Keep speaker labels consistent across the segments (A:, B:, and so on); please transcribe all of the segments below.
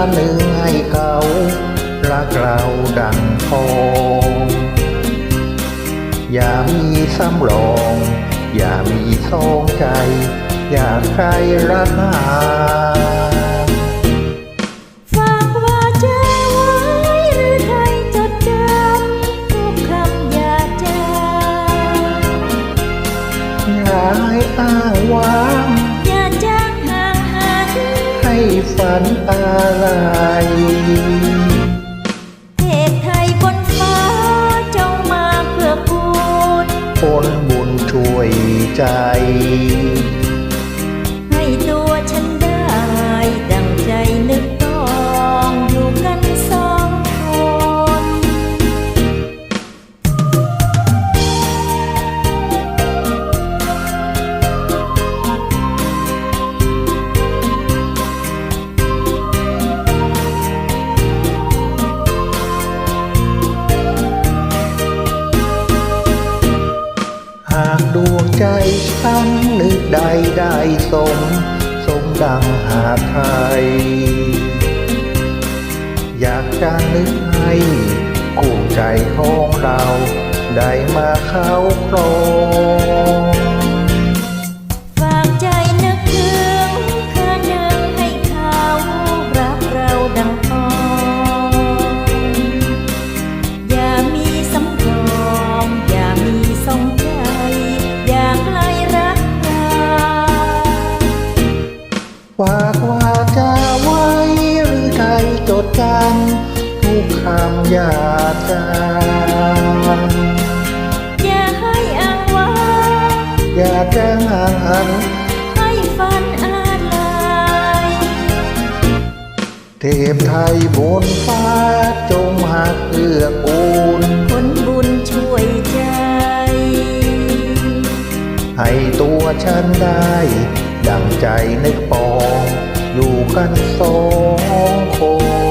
A: ากใจนึกถึงคำหนึ่งให้เขารักเราดังทองอย่ามีสำรอง อย่ามีสองใจ อย่าใครรักหา
B: ฝากว่าจไว้หรือยจดจำทุกคำอย่าจา
A: อย่าให้อ้างว้าง ฝันอะไร
B: เทพไทยบนฟ้าจงมาเพื่อพูด
A: ผลบุญช่วยใจ
B: ด
A: วงใจฉันนึกใดได้สม สมดังหาไทย อยากจะนึกให้กู้ใจของเรา ได้มาเข้าครอง
B: ดจำ
A: ทุกคำอย่าจา
B: อย่าให้อ้างว้าง
A: อย่าแจ้งห่างหัน
B: ให้ฝันอะไร
A: เทพไทยบนฟ้าจงมาเกื้อกูล
B: ผลบุญช่วยใจ
A: ให้ตัวฉันได้ ดังใจนึกปองอยู่กันสองคน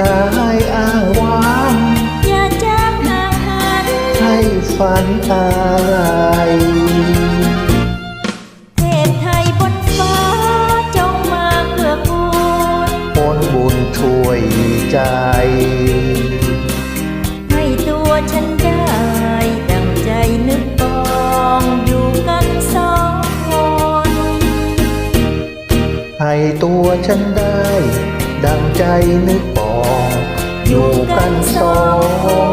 A: ย่าให้อ้างว้าง
B: อย่าจางห่างหัน
A: ให้ฝันอะไร
B: เทพไทยบนฟ้าจงมาเพื่อกูล
A: ผลบุญช่วยใจ
B: ให้ตัวฉันได้ดังใจนึกปองอยู่กันสองคน
A: ให้ตัวฉันได้ดังใจนึกปอง อยู่กันสองคน